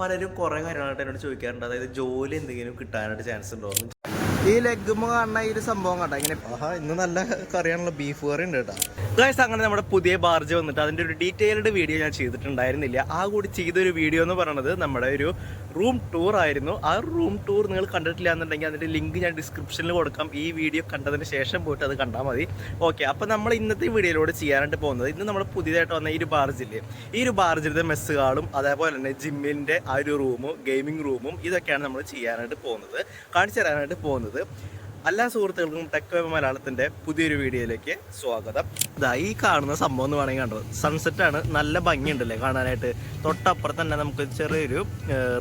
പലരും കുറെ കാര്യങ്ങളായിട്ട് എന്നോട് ചോദിക്കാറുണ്ട് അതായത് ജോലി എന്തെങ്കിലും കിട്ടാനായിട്ട് ചാൻസ് ഉണ്ടോ. ഈ ലെഗ്മ കാണുന്ന ഈ ഒരു സംഭവം ഇങ്ങനെ ആഹാ ഇന്ന് നല്ല കറിയാണല്ലോ ബീഫ് കറി ഉണ്ട് കേട്ടോ. ഗൈസ് അങ്ങനെ നമ്മുടെ പുതിയ ബാർജ് വന്നിട്ട് അതിന്റെ ഒരു ഡീറ്റെയിൽഡ് വീഡിയോ ഞാൻ ചെയ്തിട്ടുണ്ടായിരുന്നില്ല. ആ കൂടി ചെയ്തൊരു വീഡിയോ എന്ന് പറയുന്നത് നമ്മുടെ ഒരു റൂം ടൂർ ആയിരുന്നു. ആ റൂം ടൂർ നിങ്ങൾ കണ്ടിട്ടില്ല എന്നുണ്ടെങ്കിൽ അതിന്റെ ലിങ്ക് ഞാൻ ഡിസ്ക്രിപ്ഷനിൽ കൊടുക്കാം. ഈ വീഡിയോ കണ്ടതിന് ശേഷം പോയിട്ട് അത് കണ്ടാൽ മതി. ഓക്കെ അപ്പോൾ നമ്മൾ ഇന്നത്തെ വീഡിയോയിലൂടെ ചെയ്യാനായിട്ട് പോകുന്നത് ഇന്ന് നമ്മൾ പുതിയതായിട്ട് വന്ന ഈ ഒരു ബാർജില്ലേ ഈ ഒരു ബാർജിലെ മെസ്സുകളും അതേപോലെ തന്നെ ജിമ്മിന്റെ ആ ഒരു റൂമും ഗെയിമിംഗ് റൂമും ഇതൊക്കെയാണ് നമ്മൾ ചെയ്യാനായിട്ട് പോകുന്നത്. കാണിച്ചു തരാനായിട്ട് പോകുന്നത്. എല്ലാ സുഹൃത്തുക്കൾക്കും ടെക് വെബ് മലയാളത്തിന്റെ പുതിയൊരു വീഡിയോയിലേക്ക് സ്വാഗതം. ഇതാ ഈ കാണുന്ന സംഭവം എന്ന് വേണമെങ്കിൽ കണ്ടത് സൺസെറ്റ് ആണ്. നല്ല ഭംഗിയുണ്ടല്ലേ കാണാനായിട്ട്? തൊട്ടപ്പുറത്ത് തന്നെ നമുക്ക് ചെറിയൊരു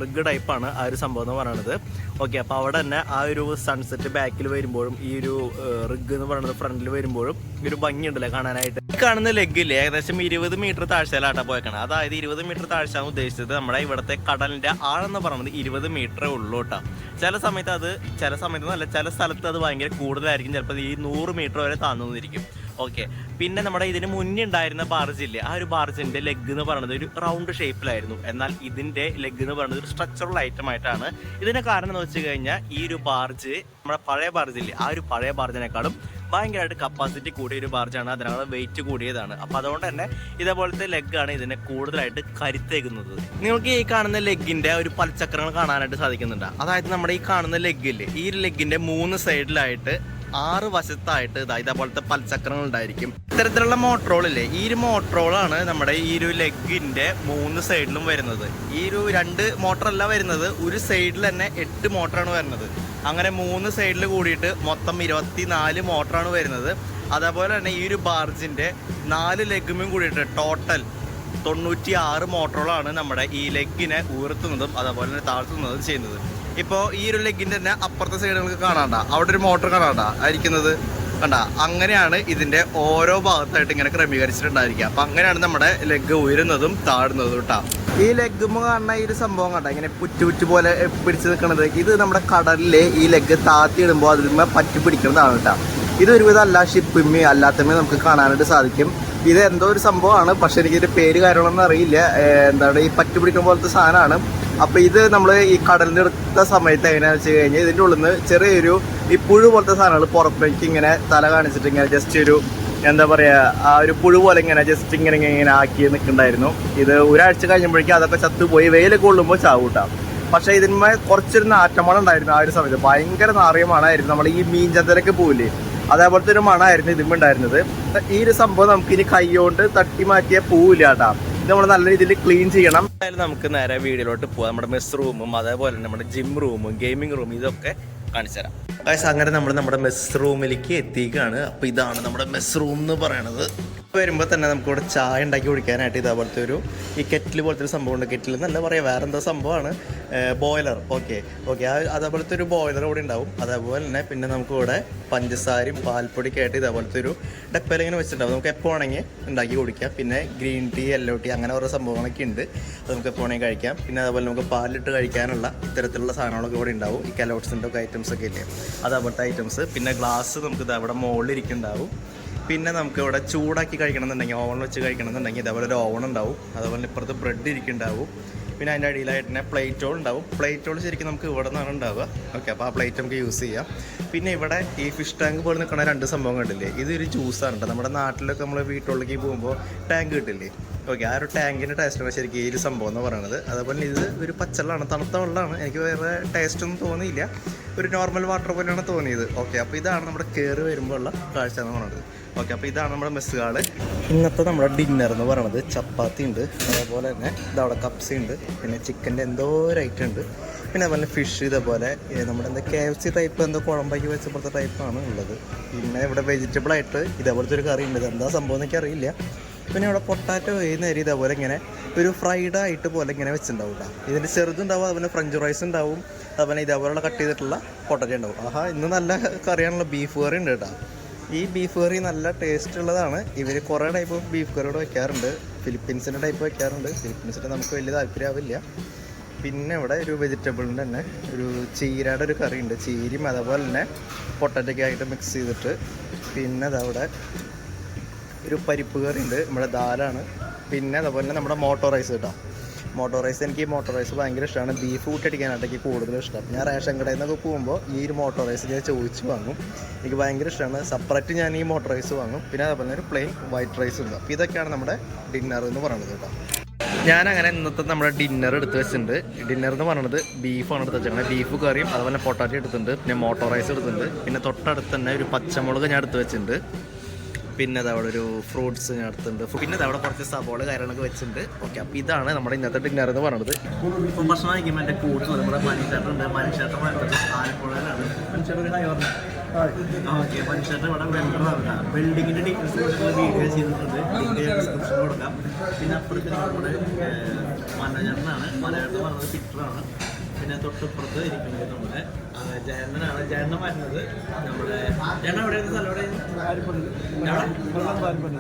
റിഗ് ടൈപ്പാണ് ആ ഒരു സംഭവം എന്ന് പറയുന്നത് ഓക്കെ അപ്പോൾ അവിടെ തന്നെ ആ ഒരു സൺസെറ്റ് ബാക്കിൽ വരുമ്പോഴും ഈ ഒരു റിഗ് എന്ന് പറയുന്നത് ഫ്രണ്ടിൽ വരുമ്പോഴും ഒരു ഭംഗിയുണ്ടല്ലേ കാണാനായിട്ട്? ഈ കാണുന്ന ലെഗില്ലേ ഏകദേശം ഇരുപത് മീറ്റർ താഴ്ചയിലാട്ടാ പോയേക്കണം. അതായത് ഇരുപത് മീറ്റർ താഴ്ചയാണ് ഉദ്ദേശിച്ചത്. നമ്മുടെ ഇവിടുത്തെ കടലിന്റെ ആഴെന്ന് പറയുന്നത് ഇരുപത് മീറ്ററേ ഉള്ളൂ കേട്ടോ. ചില സമയത്ത് അത് ചില സമയത്ത് നല്ല ചില സ്ഥലത്ത് അത് ഭയങ്കര കൂടുതലായിരിക്കും. ചിലപ്പോൾ ഈ നൂറ് മീറ്റർ വരെ താന്നുന്നിരിക്കും ഓക്കെ. പിന്നെ നമ്മുടെ ഇതിന് മുന്നേ ഉണ്ടായിരുന്ന ബാർജില്ലേ ആ ഒരു ബാർജിന്റെ ലെഗ് എന്ന് പറയുന്നത് ഒരു റൗണ്ട് ഷേപ്പിലായിരുന്നു എന്നാൽ ഇതിന്റെ ലെഗ് എന്ന് പറയുന്നത് ഒരു സ്ട്രക്ചറൽ ഐറ്റം ആയിട്ടാണ്. ഇതിന്റെ കാരണം എന്ന് വെച്ച് കഴിഞ്ഞാൽ ഈ ഒരു ബാർജ് നമ്മുടെ പഴയ ബാർജില്ലേ ആ ഒരു പഴയ ബാർജിനേക്കാളും ഭയങ്കരമായിട്ട് കപ്പാസിറ്റി കൂടിയ ഒരു ബാർജാണ് അതിനേക്കാളും വെയിറ്റ് കൂടിയതാണ്. അപ്പോൾ അതുകൊണ്ട് തന്നെ ഇതേപോലത്തെ ലെഗാണ് ഇതിനെ കൂടുതലായിട്ട് കരുത്തേക്കുന്നത് നിങ്ങൾക്ക് ഈ കാണുന്ന ലെഗിന്റെ ഒരു പലചക്രങ്ങൾ കാണാനായിട്ട് സാധിക്കുന്നുണ്ട്. അതായത് നമ്മുടെ ഈ കാണുന്ന ലെഗില്ലേ ഈ ലെഗിന്റെ മൂന്ന് സൈഡിലായിട്ട് ആറ് വശത്തായിട്ട് ഇതാ ഇതേപോലത്തെ പൽചക്രങ്ങൾ ഉണ്ടായിരിക്കും ഇത്തരത്തിലുള്ള മോട്ടറോളില്ലേ ഈ ഒരു മോട്ടറോളാണ് നമ്മുടെ ഈ ഒരു ലെഗിന്റെ മൂന്ന് സൈഡിലും വരുന്നത്. ഈ ഒരു രണ്ട് മോട്ടറല്ല വരുന്നത് ഒരു സൈഡിൽ തന്നെ എട്ട് മോട്ടറാണ് വരുന്നത്. അങ്ങനെ മൂന്ന് സൈഡിൽ കൂടിയിട്ട് മൊത്തം ഇരുപത്തി നാല് മോട്ടറാണ് വരുന്നത്. അതേപോലെ തന്നെ ഈ ഒരു ബാർജിന്റെ നാല് ലെഗുമും കൂടിയിട്ട് ടോട്ടൽ തൊണ്ണൂറ്റി ആറ് മോട്ടറുകളാണ് നമ്മുടെ ഈ ലെഗിനെ ഉയർത്തുന്നതും അതേപോലെ തന്നെ താഴ്ത്തുന്നതും ചെയ്യുന്നത്. ഇപ്പോൾ ഈ ഒരു ലെഗിന്റെ തന്നെ അപ്പുറത്തെ സൈഡ് നമുക്ക് കാണാണ്ട. അവിടെ ഒരു മോട്ടർ കാണാണ്ട. ആയിരിക്കുന്നത് കണ്ട. അങ്ങനെയാണ് ഇതിന്റെ ഓരോ ഭാഗത്തായിട്ട് ഇങ്ങനെ ക്രമീകരിച്ചിട്ടുണ്ടായിരിക്കുക. അപ്പം അങ്ങനെയാണ് നമ്മുടെ ലെഗ് ഉയരുന്നതും താഴുന്നതും കേട്ടോ ഈ ലെഗ്മ കാണുന്ന ഈ ഒരു സംഭവം കണ്ട. ഇങ്ങനെ പുറ്റു പുറ്റു പോലെ പിടിച്ച് നിൽക്കുന്നത് ഇത് നമ്മുടെ കടലിലെ ഈ ലെഗ് താത്തി ഇടുമ്പോൾ അതിൽ പറ്റി പിടിക്കുന്നതാണ് കേട്ടോ ഇത് ഒരുവിധം അല്ല ഷിപ്പിമ്മി അല്ലാത്തമ്മ നമുക്ക് കാണാനായിട്ട് സാധിക്കും. ഇത് എന്തോ ഒരു സംഭവമാണ്. പക്ഷെ എനിക്കിതിന്റെ പേര് കാര്യങ്ങളൊന്നും അറിയില്ല. എന്താണ് ഈ പറ്റി പിടിക്കുന്ന പോലത്തെ സാധനമാണ്. അപ്പൊ ഇത് നമ്മൾ ഈ കടലിനെടുത്ത സമയത്ത് എങ്ങനെയാണെന്ന് വെച്ച് കഴിഞ്ഞാൽ ഇതിന്റെ ഉള്ളിൽ നിന്ന് ചെറിയൊരു ഈ പുഴു പോലത്തെ സാധനങ്ങൾ പുറത്തേക്ക് ഇങ്ങനെ തല കാണിച്ചിട്ട് ഇങ്ങനെ ജസ്റ്റ് ഒരു എന്താ പറയാ ആ ഒരു പുഴു പോലെ ഇങ്ങനെ ജസ്റ്റ് ഇങ്ങനെ ഇങ്ങനെ ആക്കി നിൽക്കുന്നുണ്ടായിരുന്നു. ഇത് ഒരാഴ്ച കഴിഞ്ഞപ്പോഴേക്കും അതൊക്കെ ചത്തുപോയി. വെയിലൊക്കെ കൊള്ളുമ്പോൾ ചാവൂട്ടാം പക്ഷെ ഇതിന്മേ കുറച്ചൊരു നാറ്റമണം ഉണ്ടായിരുന്നു ആ ഒരു സമയത്ത്. ഭയങ്കര നാറിയ മണമായിരുന്നു നമ്മൾ ഈ മീൻ ചന്തലൊക്കെ പോവില്ലേ? അതേപോലത്തെ ഒരു മണമായിരുന്നു ഇതിന്മേ ഉണ്ടായിരുന്നത്. ഈ ഒരു സംഭവം നമുക്ക് ഇനി കൈകൊണ്ട് തട്ടി മാറ്റിയ പോവില്ല കേട്ടാ ഇത് നമ്മൾ നല്ല രീതിയിൽ ക്ലീൻ ചെയ്യണം. എന്തായാലും നമുക്ക് നേരെ വീഡിയോയിലോട്ട് പോവാം. നമ്മുടെ മെസ് റൂമും അതേപോലെ നമ്മുടെ ജിം റൂമും ഗെയിമിംഗ് റൂമും ഇതൊക്കെ കാണിച്ചു തരാം. ഗൈസ് അങ്ങനെ നമ്മൾ നമ്മുടെ മെസ് റൂമിലേക്ക് എത്തിക്കുകയാണ് അപ്പോൾ ഇതാണ് നമ്മുടെ മെസ് റൂം എന്ന് പറയണത്. വരുമ്പോൾ തന്നെ നമുക്ക് ഇവിടെ ചായ ഉണ്ടാക്കി കുടിക്കാനായിട്ട് ഇതേപോലത്തെ ഒരു ഈ കെറ്റിൽ പോലത്തെ ഒരു സംഭവം ഉണ്ട്. കെറ്റിൽ എന്നല്ല പറയാം വേറെ എന്തോ സംഭവമാണ് ബോയിലർ ഓക്കെ ഓക്കെ അതേപോലത്തെ ഒരു ബോയിലർ ഇവിടെ ഉണ്ടാവും. അതേപോലെ തന്നെ പിന്നെ നമുക്ക് ഇവിടെ പഞ്ചസാരയും പാൽപ്പൊടിയൊക്കെ ആയിട്ട് ഇതേപോലത്തെ ഒരു ഡപ്പയിൽ ഇങ്ങനെ വെച്ചിട്ടുണ്ടാവും. നമുക്ക് എപ്പോൾ വേണമെങ്കിൽ ഉണ്ടാക്കി കുടിക്കാം. പിന്നെ ഗ്രീൻ ടീ യെല്ലോ ടീ അങ്ങനെ ഓരോ സംഭവങ്ങളൊക്കെ ഉണ്ട്. അത് നമുക്ക് എപ്പോൾ വേണമെങ്കിൽ കഴിക്കാം. പിന്നെ അതേപോലെ നമുക്ക് പാലിട്ട് കഴിക്കാനുള്ള ഇത്തരത്തിലുള്ള സാധനങ്ങളൊക്കെ ഇവിടെ ഉണ്ടാവും. ഈ കലോട്ട്സിന്റെ ഒക്കെ ഐറ്റംസ് ഒക്കെ ഇല്ലേ. അതേപോലത്തെ ഐറ്റംസ് പിന്നെ ഗ്ലാസ് നമുക്ക് ഇത് അവിടെ മുകളിലിരിക്കുന്നുണ്ടാവും പിന്നെ നമുക്ക് ഇവിടെ ചൂടാക്കി കഴിക്കണം എന്നുണ്ടെങ്കിൽ ഓവൺ വെച്ച് കഴിക്കണം എന്നുണ്ടെങ്കിൽ ഇതേപോലെ ഒരു ഓവൺ ഉണ്ടാവും. അതുപോലെ ഇപ്പുറത്ത് ബ്രെഡ് ഇരിക്കുന്നുണ്ടാവും. പിന്നെ അതിന്റെ അടിയിലായിട്ട് തന്നെ പ്ലേറ്റോൾ ഉണ്ടാവും. പ്ലേറ്റോൾ ശരിക്കും നമുക്ക് ഇവിടെ നിന്നാണ് ഉണ്ടാവുക. ഓക്കെ അപ്പോൾ ആ പ്ലേറ്റ് നമുക്ക് യൂസ് ചെയ്യാം. പിന്നെ ഇവിടെ ഈ ഫിഷ് ടാങ്ക് പോലെ നിൽക്കുന്ന രണ്ട് സംഭവം കണ്ടില്ലേ? ഇതൊരു ജ്യൂസാണ് കേട്ടോ നമ്മുടെ നാട്ടിലൊക്കെ നമ്മൾ വീട്ടുള്ളിലേക്ക് പോകുമ്പോൾ ടാങ്ക് കിട്ടില്ലേ? ഓക്കെ ആ ഒരു ടാങ്കിന്റെ ടേസ്റ്റാണ് ശരിക്കും ഈ ഒരു സംഭവം എന്ന് പറയുന്നത് അതുപോലെ ഇത് ഒരു പച്ചവെള്ളമാണ് തണുത്ത വെള്ളമാണ്. എനിക്ക് വേറെ ടേസ്റ്റ് ഒന്നും തോന്നിയില്ല. ഒരു നോർമൽ വാട്ടർ പോലെയാണ് തോന്നിയത്. ഓക്കെ അപ്പോൾ ഇതാണ് നമ്മുടെ കയറി വരുമ്പോൾ ഉള്ള കാഴ്ച എന്ന് പറയുന്നത്. ഓക്കെ അപ്പോൾ ഇതാണ് നമ്മുടെ മെസ്സുകാൾ ഇന്നത്തെ നമ്മുടെ ഡിന്നർ എന്ന് പറയുന്നത് ചപ്പാത്തി ഉണ്ട്. അതേപോലെ തന്നെ ഇതവിടെ കപ്സി ഉണ്ട്. പിന്നെ ചിക്കന്റെ എന്തോ ഒരു ഐറ്റം ഉണ്ട്. പിന്നെ അതുപോലെ ഫിഷ് ഇതേപോലെ നമ്മുടെ എന്താ കെ എഫ് സി ടൈപ്പ് എന്തോ കുഴമ്പാക്കി വെച്ച പോലത്തെ ടൈപ്പാണ് ഉള്ളത്. പിന്നെ ഇവിടെ വെജിറ്റബിൾ ആയിട്ട് ഇതേപോലത്തെ ഒരു കറി ഉണ്ട്. എന്താ സംഭവം എന്നൊക്കെ അറിയില്ല. പിന്നെ ഇവിടെ പൊട്ടാറ്റോ നേരി ഇതേപോലെ ഇങ്ങനെ ഒരു ഫ്രൈഡ് ആയിട്ട് പോലെ ഇങ്ങനെ വെച്ചിട്ടുണ്ടാവും കേട്ടോ ഇതിന്റെ ചെറുതുണ്ടാവും അതുപോലെ ഫ്രഞ്ച് റൈസ് ഉണ്ടാവും അതുപോലെ ഇതേപോലെയുള്ള കട്ട് ചെയ്തിട്ടുള്ള പൊട്ടാറ്റോ ഉണ്ടാവും. ആഹാ ഇന്ന് നല്ല കറിയാണല്ലോ ബീഫ് കറി ഉണ്ട് കേട്ടോ ഈ ബീഫ് കറി നല്ല ടേസ്റ്റ് ഉള്ളതാണ്. ഇവർ കുറേ ടൈപ്പ് ബീഫ് കറി ഇവിടെ വെക്കാറുണ്ട്. ഫിലിപ്പീൻസിന്റെ ടൈപ്പ് വെക്കാറുണ്ട്. ഫിലിപ്പീൻസിന്റെ നമുക്ക് വലിയ താല്പര്യമാവില്ല. പിന്നെ ഇവിടെ ഒരു വെജിറ്റബിളിന്റെ തന്നെ ഒരു ചീരയുടെ ഒരു കറി ഉണ്ട് ചീരയും അതേപോലെ തന്നെ പൊട്ടറ്റൊക്കെ ആയിട്ട് മിക്സ് ചെയ്തിട്ട്. പിന്നെ അതവിടെ ഒരു പരിപ്പ് കറി ഉണ്ട് നമ്മുടെ ദാലാണ്. പിന്നെ അതുപോലെ തന്നെ നമ്മുടെ മോട്ടോ റൈസ് കേട്ടോ. മോട്ടോ റൈസ് എനിക്ക് ഈ മോട്ടോ റൈസ് ഭയങ്കര ഇഷ്ടമാണ്. ബീഫ് കൂട്ടടിക്കാനായിട്ട് എനിക്ക് കൂടുതൽ ഇഷ്ടം. ഞാൻ റേഷൻ കടയിൽ നിന്നൊക്കെ പോകുമ്പോൾ ഈ ഒരു മോട്ടോ റൈസ് ഞാൻ ചോദിച്ച് വാങ്ങും. എനിക്ക് ഭയങ്കര ഇഷ്ടമാണ്. സെപ്പറേറ്റ് ഞാൻ ഈ മോട്ടോ റൈസ് വാങ്ങും. പിന്നെ അതുപോലെ തന്നെ ഒരു പ്ലെയിൻ വൈറ്റ് റൈസ് ഉണ്ട്. അപ്പോൾ ഇതൊക്കെയാണ് നമ്മുടെ ഡിന്നർ എന്ന് പറയുന്നത് കേട്ടോ. ഞാൻ അങ്ങനെ ഇന്നത്തെ നമ്മുടെ ഡിന്നർ എടുത്ത് വെച്ചിട്ടുണ്ട്. ഡിന്നർ എന്ന് പറയുന്നത് ബീഫാണ് എടുത്ത് വെച്ചേക്കുന്നത് ബീഫ് കറിയും അതുപോലെ പൊട്ടാറ്റോ എടുത്തിട്ടുണ്ട്. പിന്നെ മോട്ടോ റൈസ് എടുത്തിട്ടുണ്ട്. പിന്നെ തൊട്ടടുത്ത് തന്നെ ഒരു പച്ചമുളക് ഞാൻ എടുത്ത് വെച്ചിട്ടുണ്ട്. പിന്നെ അവിടെ ഒരു ഫ്രൂട്ട്സ് നടത്തുന്നുണ്ട് പിന്നെ അവിടെ കുറച്ച് സബോള കാര്യങ്ങളൊക്കെ വെച്ചിട്ടുണ്ട്. ഓക്കെ അപ്പോൾ ഇതാണ് നമ്മുടെ ഇന്നത്തെ ഡിന്നർ എന്ന് പറയുന്നത് ഭക്ഷണം വീഡിയോ ചെയ്തിട്ടുണ്ട്. കൊടുക്കാം. പിന്നെ അപ്പുറത്ത് നമ്മുടെ മനോജനാണ് മനോജൻ പറഞ്ഞത് ഫിറ്ററാണ് പിന്നെ തൊട്ടപ്പുറത്ത് ഇരിക്കുന്നത് നമ്മുടെ ജയണ്ണനാണ്. ജയണ്ണൻ വരുന്നത് നമ്മുടെ ജയണ്ണ എവിടെയാണ് സ്ഥലം? എവിടെയാണ്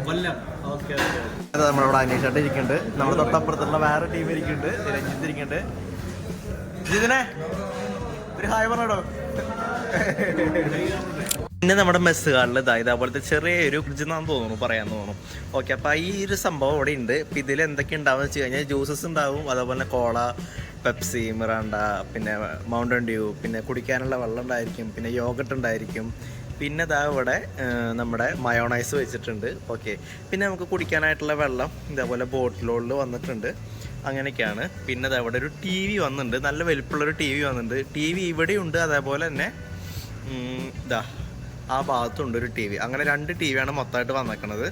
കൊല്ലം. ഓക്കെ ഓക്കെ അത് നമ്മളിവിടെ അന്വേഷിച്ചിട്ട് ഇരിക്കുന്നുണ്ട്. നമ്മുടെ തൊട്ടപ്പുറത്തുള്ള വേറെ ടീം ഇരിക്കുന്നുണ്ട്. രഞ്ജിത്ത് ഇരിക്കുന്നുണ്ട്. ജിതിനെ ഒരു ഹായ് പറഞ്ഞോ പിന്നെ നമ്മുടെ മെസ്സുകാരിൽ ഇതാ ഇതേപോലത്തെ ചെറിയൊരു ഫ്രിഡ്ജ് എന്നാന്ന് തോന്നുന്നു പറയാൻ തോന്നുന്നു. ഓക്കെ അപ്പോൾ ഈ ഒരു സംഭവം അവിടെ ഉണ്ട് ഇപ്പം ഇതിൽ എന്തൊക്കെ ഉണ്ടാവുക വെച്ച് കഴിഞ്ഞാൽ ജ്യൂസസ് ഉണ്ടാവും അതേപോലെ കോള പെപ്സി മിറാണ്ട പിന്നെ മൗണ്ടൻ ഡ്യൂ പിന്നെ കുടിക്കാനുള്ള വെള്ളം ഉണ്ടായിരിക്കും പിന്നെ യോഗട്ട് ഉണ്ടായിരിക്കും പിന്നെ ഇതാ ഇവിടെ നമ്മുടെ മയോണൈസ് വെച്ചിട്ടുണ്ട്. ഓക്കെ പിന്നെ നമുക്ക് കുടിക്കാനായിട്ടുള്ള വെള്ളം ഇതേപോലെ ബോട്ടിലോളിൽ വന്നിട്ടുണ്ട്. അങ്ങനെയൊക്കെയാണ്. പിന്നെ ഇതാ ഇവിടെ ഒരു ടി വി വന്നിട്ടുണ്ട് നല്ല വലിപ്പമുള്ളൊരു ടി വി വന്നിട്ടുണ്ട് ടി വി ഇവിടെയുണ്ട് അതേപോലെ തന്നെ ഇതാ ആ ഭാഗത്തുണ്ട് ഒരു ടി വി. അങ്ങനെ രണ്ട് ടി വിയാണ് മൊത്തമായിട്ട് വന്നേക്കണത്.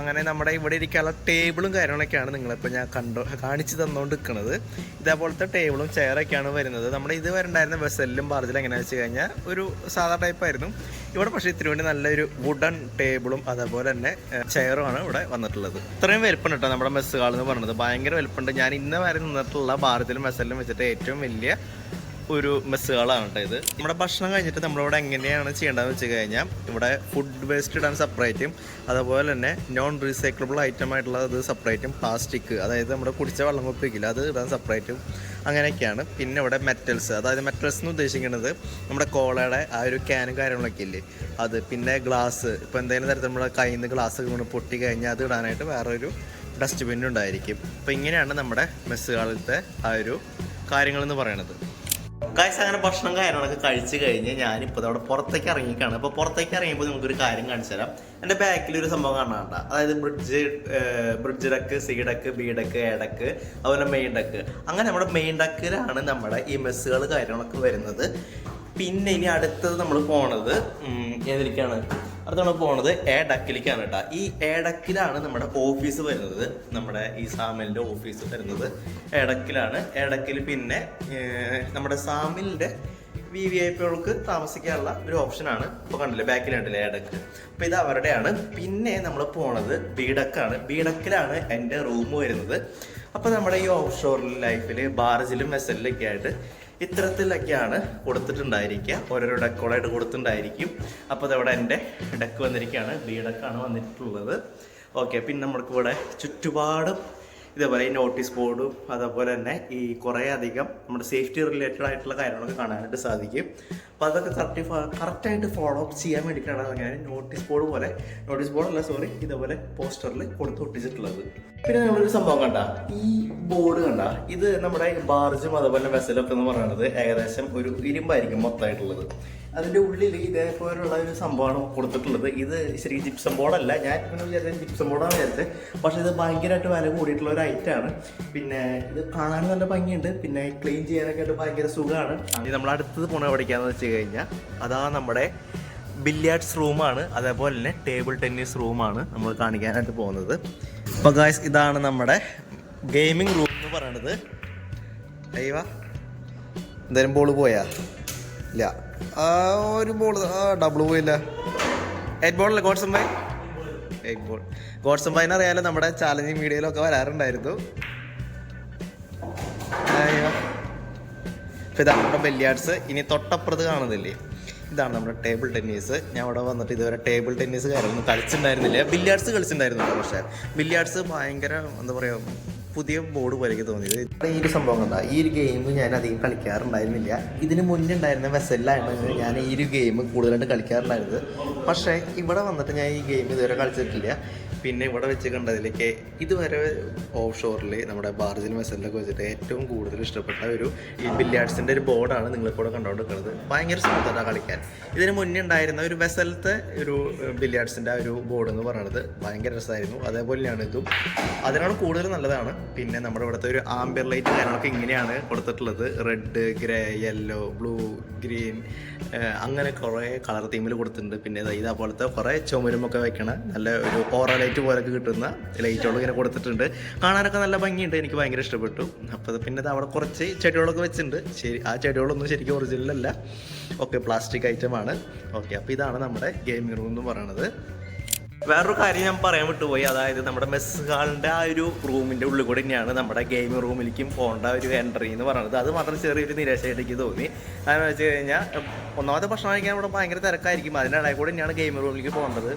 അങ്ങനെ നമ്മുടെ ഇവിടെ ഇരിക്കാനുള്ള ടേബിളും കാര്യങ്ങളൊക്കെയാണ് നിങ്ങളിപ്പോൾ ഞാൻ കണ്ടു കാണിച്ചു തന്നുകൊണ്ട് നിൽക്കുന്നത് ഇതേപോലത്തെ ടേബിളും ചെയറൊക്കെയാണ് വരുന്നത്. നമ്മുടെ ഇത് വരണ്ടായിരുന്ന വെസലിലും ബാർജിലും എങ്ങനെയാണെന്ന് വെച്ച് കഴിഞ്ഞാൽ ഒരു സാധാ ടൈപ്പ് ആയിരുന്നു. ഇവിടെ പക്ഷേ ഇത്തിരി വേണ്ടി നല്ലൊരു വുഡൻ ടേബിളും അതേപോലെ തന്നെ ചെയറുമാണ് ഇവിടെ വന്നിട്ടുള്ളത്. ഇത്രയും വലുപ്പമുണ്ട് കേട്ടോ നമ്മുടെ മെസ്സ് ഹാൾ എന്ന് പറയുന്നത്. ഭയങ്കര വലുപ്പമുണ്ട്. ഞാൻ ഇന്ന് വരെ നിന്നിട്ടുള്ള ബാർജിലും മെസ്സലിലും വെച്ചിട്ട് ഏറ്റവും വലിയ ഒരു മെസ്സുകളാണ് കേട്ടോ ഇത്. നമ്മുടെ ഭക്ഷണം കഴിഞ്ഞിട്ട് നമ്മളിവിടെ എങ്ങനെയാണ് ചെയ്യേണ്ടതെന്ന് വെച്ച് കഴിഞ്ഞാൽ ഇവിടെ ഫുഡ് വേസ്റ്റ് ഇടാൻ സെപ്പറേറ്റും അതുപോലെ തന്നെ നോൺ റീസൈക്ലബിൾ ഐറ്റം ആയിട്ടുള്ള അത് സെപ്പറേറ്റും പ്ലാസ്റ്റിക് അതായത് നമ്മുടെ കുടിച്ച വെള്ളം കുപ്പിക്കില്ല അത് ഇടാൻ സെപ്പറേറ്റും അങ്ങനെയൊക്കെയാണ്. പിന്നെ ഇവിടെ മെറ്റൽസ് അതായത് മെറ്റൽസ് എന്ന് ഉദ്ദേശിക്കുന്നത് നമ്മുടെ കോളയുടെ ആ ഒരു ക്യാനും കാര്യങ്ങളൊക്കെ ഇല്ലേ? അത് പിന്നെ ഗ്ലാസ് ഇപ്പോൾ എന്തെങ്കിലും തരത്തിൽ നമ്മുടെ കയ്യിൽ നിന്ന് ഗ്ലാസ് വീണ് പൊട്ടി കഴിഞ്ഞാൽ അത് ഇടാനായിട്ട് വേറൊരു ഡസ്റ്റ്ബിൻ ഉണ്ടായിരിക്കും. അപ്പോൾ ഇങ്ങനെയാണ് നമ്മുടെ മെസ്സുകാലത്തെ ആ ഒരു കാര്യങ്ങളെന്ന് പറയണത്. ഗായ്സ് അങ്ങനെ ഭക്ഷണം കാര്യങ്ങളൊക്കെ കഴിച്ച് കഴിഞ്ഞ് ഞാനിപ്പോൾ അവിടെ പുറത്തേക്ക് ഇറങ്ങിക്കാണ് അപ്പോൾ പുറത്തേക്ക് ഇറങ്ങിയപ്പോൾ നിങ്ങൾക്കൊരു കാര്യം കാണിച്ചു തരാം. എന്റെ ബാക്കിൽ ഒരു സംഭവം കാണാണ്ട അതായത് bridge bridge deck C deck B deck A deck അതുപോലെ മെയിൻ ഡക്ക് അങ്ങനെ നമ്മുടെ മെയിൻ ഡക്കിലാണ് നമ്മുടെ ഈ മെസ്സുകൾ കാര്യങ്ങളൊക്കെ വരുന്നത്. പിന്നെ ഇനി അടുത്തത് നമ്മൾ പോണത് ഏതിരിക്കാണ് അടുത്ത നമ്മൾ പോണത് എ ഡക്കിലേക്കാണ് കേട്ടോ. ഈ എ ഡക്കിലാണ് നമ്മുടെ ഓഫീസ് വരുന്നത്. നമ്മുടെ ഈ സാമിലിന്റെ ഓഫീസ് വരുന്നത്. എ ഡക്കിലാണ് എ ഡക്കിൽ പിന്നെ നമ്മുടെ സാമിലിന്റെ വി വി ഐ പികൾക്ക് താമസിക്കാനുള്ള ഒരു ഓപ്ഷനാണ് ഇപ്പോൾ കണ്ടില്ലേ ബാക്കിൽ കണ്ടില്ലേ എ ഡക്ക് അപ്പോൾ ഇത് അവരുടെയാണ്. പിന്നെ നമ്മൾ പോണത് ബി ബിഡക്കിലാണ് എന്റെ റൂം വരുന്നത്. അപ്പോൾ നമ്മുടെ ഈ ഓഫ് ഷോർ ലൈഫിൽ ബാർജിലും വെസലിലൊക്കെ ആയിട്ട് ഇത്തരത്തിലൊക്കെയാണ് കൊടുത്തിട്ടുണ്ടായിരിക്കുക. ഓരോരോ ഡെക്കുകളായിട്ട് കൊടുത്തിട്ടുണ്ടായിരിക്കും. അപ്പോൾ അതവിടെ എന്റെ ഡെക്ക് വന്നിരിക്കുകയാണ്. ബി ഡെക്കാണ് വന്നിട്ടുള്ളത്. ഓക്കെ പിന്നെ നമ്മൾക്ക് ഇവിടെ ചുറ്റുപാടും ഇതേപോലെ ഈ നോട്ടീസ് ബോർഡും അതേപോലെ തന്നെ ഈ കുറേ അധികം നമ്മുടെ സേഫ്റ്റി റിലേറ്റഡ് ആയിട്ടുള്ള കാര്യങ്ങളൊക്കെ കാണാനായിട്ട് സാധിക്കും. അപ്പോൾ അതൊക്കെ കറക്റ്റ് കറക്റ്റായിട്ട് ഫോളോ അപ്പ് ചെയ്യാൻ വേണ്ടിയിട്ടാണ് അങ്ങനെ നോട്ടീസ് ബോർഡ് പോലെ നോട്ടീസ് ബോർഡ് അല്ല സോറി ഇതേപോലെ പോസ്റ്ററിൽ കൊടുത്ത് ഒട്ടിച്ചിട്ടുള്ളത്. പിന്നെ നമ്മളൊരു സംഭവം കണ്ട ഈ ബോർഡ് കണ്ട ഇത് നമ്മുടെ ബാർജും അതുപോലെ വെസലൊക്കെ എന്ന് പറയുന്നത് ഏകദേശം ഒരു ഇരുമ്പായിരിക്കും മൊത്തമായിട്ടുള്ളത്. അതിന്റെ ഉള്ളിൽ ഇതേപോലുള്ള ഒരു സംഭവമാണ് കൊടുത്തിട്ടുള്ളത്. ഇത് ശരിക്കും ജിപ്സം ബോർഡല്ല. ഞാൻ ഇങ്ങനെ വിചാരിച്ചത് ജിപ്സം ബോർഡാണ് വിചാരിച്ചത്. പക്ഷേ ഇത് ഭയങ്കരമായിട്ട് വില കൂടിയിട്ടുള്ള ഒരു ഐറ്റമാണ് പിന്നെ ഇത് കാണാൻ നല്ല ഭംഗിയുണ്ട്. പിന്നെ ക്ലീൻ ചെയ്യാനൊക്കെ ആയിട്ട് ഭയങ്കര സുഖമാണ്. ഇനി നമ്മൾ അടുത്തത് പോണ പഠിക്കാമെന്ന് വെച്ച് കഴിഞ്ഞാൽ അതാ നമ്മുടെ ബില്ല്യാർഡ്സ് റൂമാണ് അതേപോലെ തന്നെ ടേബിൾ ടെന്നീസ് റൂമാണ് നമ്മൾ കാണിക്കാനായിട്ട് പോകുന്നത്. അപ്പോൾ ഗായ്സ് ഇതാണ് നമ്മുടെ ഗെയിമിംഗ് റൂം എന്ന് പറയണത്. അയ്യവാ എന്തായാലും ബോൾ പോയാ? ഇല്ല. ആ ഒരു ബോൾ ആ ഡബിൾ പോയില്ല. എയ്റ്റ് ബോളല്ലേ ഗോഡ്സം ബൈ എയ്റ്റ് ബോൾ ഗോഡ്സം ബൈനെ നമ്മുടെ ചാലഞ്ചിങ് വീഡിയോയിലൊക്കെ വരാറുണ്ടായിരുന്നു. ഇതാണ് നമ്മുടെ ബെല്ലിയാർട്സ് ഇനി തൊട്ടപ്പുറത്ത് കാണുന്നില്ലേ? ഇതാണ് നമ്മുടെ ടേബിൾ ടെന്നീസ് ഞാൻ അവിടെ വന്നിട്ട് ഇതുവരെ ടേബിൾ ടെന്നീസ് കാര്യമൊന്നും കളിച്ചിട്ടുണ്ടായിരുന്നില്ല. ബില്ലിയാർഡ്സ് കളിച്ചിട്ടുണ്ടായിരുന്നില്ല പക്ഷേ. ബില്ലിയാർഡ്സ് ഭയങ്കര എന്താ പറയുക പുതിയ ബോർഡ് പോലെ എനിക്ക് തോന്നിയത്. ഈ ഒരു സംഭവം കണ്ട? ഈ ഒരു ഗെയിം ഞാൻ അധികം കളിക്കാറുണ്ടായിരുന്നില്ല. ഇതിന് മുന്നേ ഉണ്ടായിരുന്ന വെസലിലായിരുന്നു ഞാൻ ഈ ഒരു ഗെയിം കൂടുതലായിട്ട് കളിക്കാറുണ്ടായിരുന്നത്. പക്ഷേ ഇവിടെ വന്നിട്ട് ഞാൻ ഈ ഗെയിം ഇതുവരെ കളിച്ചിട്ടില്ല. പിന്നെ ഇവിടെ വെച്ച് കണ്ടതിലേക്ക് ഇതുവരെ ഓഫ് ഷോറിൽ നമ്മുടെ ബാർജിൽ മെസ്സലിലൊക്കെ വെച്ചിട്ട് ഏറ്റവും കൂടുതൽ ഇഷ്ടപ്പെട്ട ഒരു ഈ ബില്ലിയാർഡ്സിന്റെ ഒരു ബോർഡാണ് നിങ്ങളിപ്പോൾ കണ്ടുകൊണ്ടിരിക്കുന്നത്. ഭയങ്കര സ്മൂത്താണ് കളിക്കാൻ. ഇതിന് മുന്നേ ഉണ്ടായിരുന്ന ഒരു വെസലത്തെ ഒരു ബില്ലിയാർഡ്സിന്റെ ആ ഒരു ബോർഡ് എന്ന് പറയുന്നത് ഭയങ്കര രസമായിരുന്നു. അതേപോലെയാണ് ഇതും. അതിനാണ് കൂടുതൽ നല്ലതാണ്. പിന്നെ നമ്മുടെ ഇവിടുത്തെ ഒരു ആംബിയർ ലൈറ്റ് കാര്യങ്ങളൊക്കെ ഇങ്ങനെയാണ് കൊടുത്തിട്ടുള്ളത്. Red grey yellow blue green അങ്ങനെ കുറേ കളർ തീമിൽ കൊടുത്തിട്ടുണ്ട്. പിന്നെ ദാ ഇതേപോലത്തെ കുറേ ചുമരുമൊക്കെ വെക്കണ നല്ല ഒരു ഓറ ലൈറ്റ് പോലൊക്കെ കിട്ടുന്ന ലൈറ്റുകൾ ഇങ്ങനെ കൊടുത്തിട്ടുണ്ട്. കാണാനൊക്കെ നല്ല ഭംഗിയുണ്ട്. എനിക്ക് ഭയങ്കര ഇഷ്ടപ്പെട്ടു. അപ്പോൾ പിന്നെ ഇത് അവിടെ കുറച്ച് ചെടികളൊക്കെ വെച്ചിട്ടുണ്ട്. ശരി ആ ചെടികളൊന്നും ശരിക്കും ഒറിജിനലല്ല ഓക്കെ പ്ലാസ്റ്റിക് ഐറ്റമാണ് ഓക്കെ അപ്പോൾ ഇതാണ് നമ്മുടെ ഗെയിമിംഗ് റൂം എന്ന് പറയുന്നത് വേറൊരു കാര്യം ഞാൻ പറയാൻ വിട്ടുപോയി. അതായത് നമ്മുടെ മെസ് ഹാളിന്റെ ആ ഒരു റൂമിന്റെ ഉള്ളിൽ കൂടെ തന്നെയാണ് നമ്മുടെ ഗെയിമിംഗ് റൂമിലേക്കും പോകേണ്ട ഒരു എൻട്രി എന്ന് പറയുന്നത്. അത് മാത്രം ചെറിയൊരു നിരാശയായിട്ട് എനിക്ക് തോന്നി അതെന്ന് വെച്ച് കഴിഞ്ഞാൽ ഒന്നാമത്തെ ഭക്ഷണം കഴിക്കാൻ ഇവിടെ ഭയങ്കര തിരക്കായിരിക്കും. അതിന്റെ ഇടയിൽ കൂടെ തന്നെയാണ് ഗെയിമിംഗ് റൂമിലേക്ക് പോകേണ്ടത്.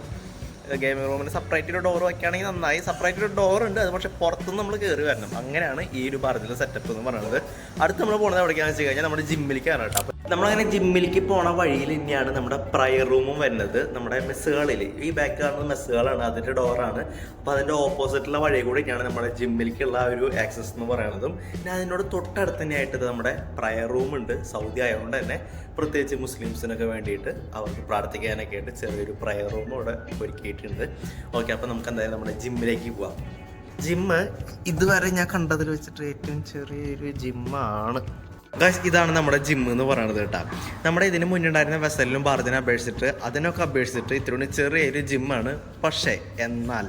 ഗെയിമിംഗ് റൂമിന് സെപ്പറേറ്റ് ഒരു ഡോർ വയ്ക്കുകയാണെങ്കിൽ നന്നായി സെപ്പറേറ്റ് ഒരു ഡോർ ഉണ്ട്. അത് പക്ഷേ പുറത്തുനിന്ന് നമ്മൾ കയറി വരണം. അങ്ങനെയാണ് ഈ ഒരു പറഞ്ഞിലെ സെറ്റപ്പ് എന്ന് പറയുന്നത്. അടുത്ത് നമ്മൾ പോകുന്നത് എവിടേക്കാണെന്ന് വെച്ച് കഴിഞ്ഞാൽ നമ്മുടെ ജിമ്മിലേക്കാണ് കേട്ടോ. നമ്മളങ്ങനെ ജിമ്മിലേക്ക് പോണ വഴിയിൽ തന്നെയാണ് നമ്മുടെ പ്രയർ റൂമും വരുന്നത്. നമ്മുടെ മെസ്സുകളിൽ ഈ ബാക്ക് കാണുന്ന മെസ്സുകളാണ് അതിന്റെ ഡോറാണ് അപ്പോൾ അതിന്റെ ഓപ്പോസിറ്റുള്ള വഴി കൂടി തന്നെയാണ് നമ്മുടെ ജിമ്മിലേക്കുള്ള ഒരു ആക്സസ് എന്ന് പറയുന്നതും പിന്നെ അതിനോട് തൊട്ടടുത്ത് തന്നെയായിട്ട് നമ്മുടെ പ്രയർ റൂം ഉണ്ട്. സൗദി ആയതുകൊണ്ട് തന്നെ പ്രത്യേകിച്ച് മുസ്ലിംസിനൊക്കെ വേണ്ടിയിട്ട് അവർക്ക് പ്രാർത്ഥിക്കാനൊക്കെ ആയിട്ട് ചെറിയൊരു പ്രയർ റൂം ഇവിടെ ഒരുക്കിയിട്ടുണ്ട്. ഓക്കെ അപ്പോൾ നമുക്ക് എന്തായാലും നമ്മുടെ ജിമ്മിലേക്ക് പോവാം. ജിമ്മ് ഇതുവരെ ഞാൻ കണ്ടതിൽ വെച്ചിട്ട് ഏറ്റവും ചെറിയൊരു ജിമ്മാണ്. ഗൈസ് ഇതാണ് നമ്മുടെ ജിം എന്ന് പറയുന്നത് കേട്ടോ. നമ്മുടെ ഇതിന് മുന്നുണ്ടായിരുന്ന വെസലിനും ഭാരതിനെ അപേക്ഷിച്ചിട്ട് അതിനൊക്കെ അപേക്ഷിച്ചിട്ട് ഇത്തിരി ചെറിയൊരു ജിമ്മാണ് പക്ഷേ എന്നാൽ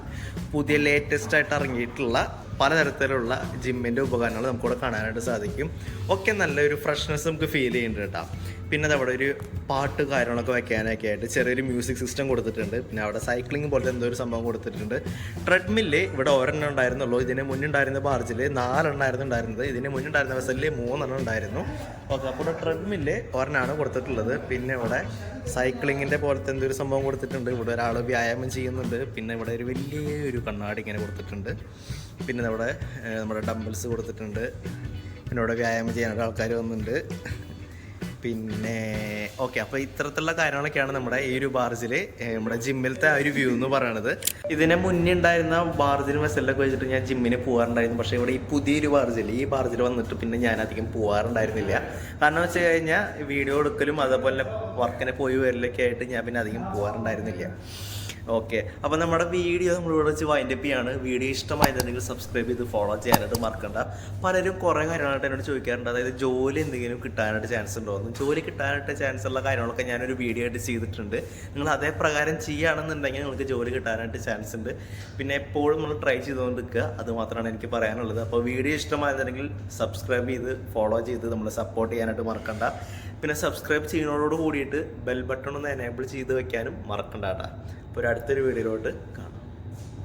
പുതിയ ലേറ്റസ്റ്റ് ആയിട്ട് ഇറങ്ങിയിട്ടുള്ള പലതരത്തിലുള്ള ജിമ്മിന്റെ ഉപകരണങ്ങൾ നമുക്കിവിടെ കാണാനായിട്ട് സാധിക്കും. ഒക്കെ നല്ലൊരു ഫ്രഷ്നെസ് നമുക്ക് ഫീൽ ചെയ്യുന്നുണ്ട് കേട്ടോ. പിന്നെ അതവിടെ ഒരു പാട്ട് കാര്യങ്ങളൊക്കെ വെക്കാനൊക്കെ ആയിട്ട് ചെറിയൊരു മ്യൂസിക് സിസ്റ്റം കൊടുത്തിട്ടുണ്ട്. പിന്നെ അവിടെ സൈക്ലിംഗ് പോലത്തെ എന്തോ ഒരു സംഭവം കൊടുത്തിട്ടുണ്ട്. ട്രെഡ്മില്ല് ഇവിടെ ഒരെണ്ണം ഉണ്ടായിരുന്നുള്ളൂ. ഇതിന് മുന്നുണ്ടായിരുന്ന ബാർജിൽ നാലെണ്ണം ആയിരുന്നു ഉണ്ടായിരുന്നത്. ഇതിന് മുന്നുണ്ടായിരുന്ന വെസലിൽ മൂന്നെണ്ണം ഉണ്ടായിരുന്നു. ഓക്കെ അപ്പോൾ ട്രെഡ്മില്ല് ഒരെണ്ണമാണ് കൊടുത്തിട്ടുള്ളത്. പിന്നെ ഇവിടെ സൈക്ലിങ്ങിന്റെ പോലത്തെ എന്തൊരു സംഭവം കൊടുത്തിട്ടുണ്ട്. ഇവിടെ ഒരാൾ വ്യായാമം ചെയ്യുന്നുണ്ട്. പിന്നെ ഇവിടെ ഒരു വലിയൊരു കണ്ണാടി ഇങ്ങനെ കൊടുത്തിട്ടുണ്ട്. പിന്നെ നമ്മുടെ നമ്മുടെ ഡംബിൾസ് കൊടുത്തിട്ടുണ്ട്. പിന്നെ ഇവിടെ വ്യായാമം ചെയ്യാനായിട്ട് ആൾക്കാർ വന്നിട്ടുണ്ട്. പിന്നെ ഓക്കെ അപ്പോൾ ഇത്തരത്തിലുള്ള കാര്യങ്ങളൊക്കെയാണ് നമ്മുടെ ഈ ഒരു ബാർജിൽ നമ്മുടെ ജിമ്മിലത്തെ ആ ഒരു വ്യൂ എന്ന് പറയണത്. ഇതിനെ മുന്നേ ഉണ്ടായിരുന്ന ബാർജിന് വെസലിലൊക്കെ വെച്ചിട്ട് ഞാൻ ജിമ്മിന് പോകാറുണ്ടായിരുന്നു. പക്ഷേ ഇവിടെ ഈ പുതിയൊരു ബാർജിൽ ഈ ബാർജിൽ വന്നിട്ട് പിന്നെ ഞാൻ അധികം പോകാറുണ്ടായിരുന്നില്ല. കാരണം വെച്ച് കഴിഞ്ഞാൽ വീഡിയോ എടുക്കലും അതേപോലെ വർക്കിനെ പോയി വരലൊക്കെ ആയിട്ട് ഞാൻ പിന്നെ അധികം പോകാറുണ്ടായിരുന്നില്ല. ഓക്കെ അപ്പോൾ നമ്മുടെ വീഡിയോ നമ്മൾ ഇവിടെ വെച്ച് വൈൻഡപ്പ് ചെയ്യാണ്. വീഡിയോ ഇഷ്ടമായിരുന്നെങ്കിൽ സബ്സ്ക്രൈബ് ചെയ്ത് ഫോളോ ചെയ്യാനായിട്ട് മറക്കണ്ട. പലരും കുറേ കാര്യങ്ങളായിട്ട് എന്നോട് ചോദിക്കാറുണ്ട്. അതായത് ജോലി എന്തെങ്കിലും കിട്ടാനായിട്ട് ചാൻസ് ഉണ്ടോ ജോലി കിട്ടാനായിട്ട് ചാൻസ് ഉള്ള കാര്യങ്ങളൊക്കെ ഞാനൊരു വീഡിയോ ആയിട്ട് ചെയ്തിട്ടുണ്ട്. നിങ്ങൾ അതേ പ്രകാരം ചെയ്യുകയാണെന്നുണ്ടെങ്കിൽ നിങ്ങൾക്ക് ജോലി കിട്ടാനായിട്ട് ചാൻസ് ഉണ്ട്. പിന്നെ എപ്പോഴും നമ്മൾ ട്രൈ ചെയ്തുകൊണ്ടിരിക്കുക. അത് മാത്രമാണ് എനിക്ക് പറയാനുള്ളത്. അപ്പോൾ വീഡിയോ ഇഷ്ടമായിരുന്നെങ്കിൽ സബ്സ്ക്രൈബ് ചെയ്ത് ഫോളോ ചെയ്ത് നമ്മൾ സപ്പോർട്ട് ചെയ്യാനായിട്ട് മറക്കണ്ട. പിന്നെ സബ്സ്ക്രൈബ് ചെയ്യുന്നതോട് കൂടിയിട്ട് ബെൽ ബട്ടൺ ഒന്ന് എനേബിൾ ചെയ്ത് വെക്കാനും മറക്കണ്ട കേട്ടോ. അപ്പോൾ ഒരു അടുത്തൊരു വീഡിയോയിലോട്ട് കാണാം.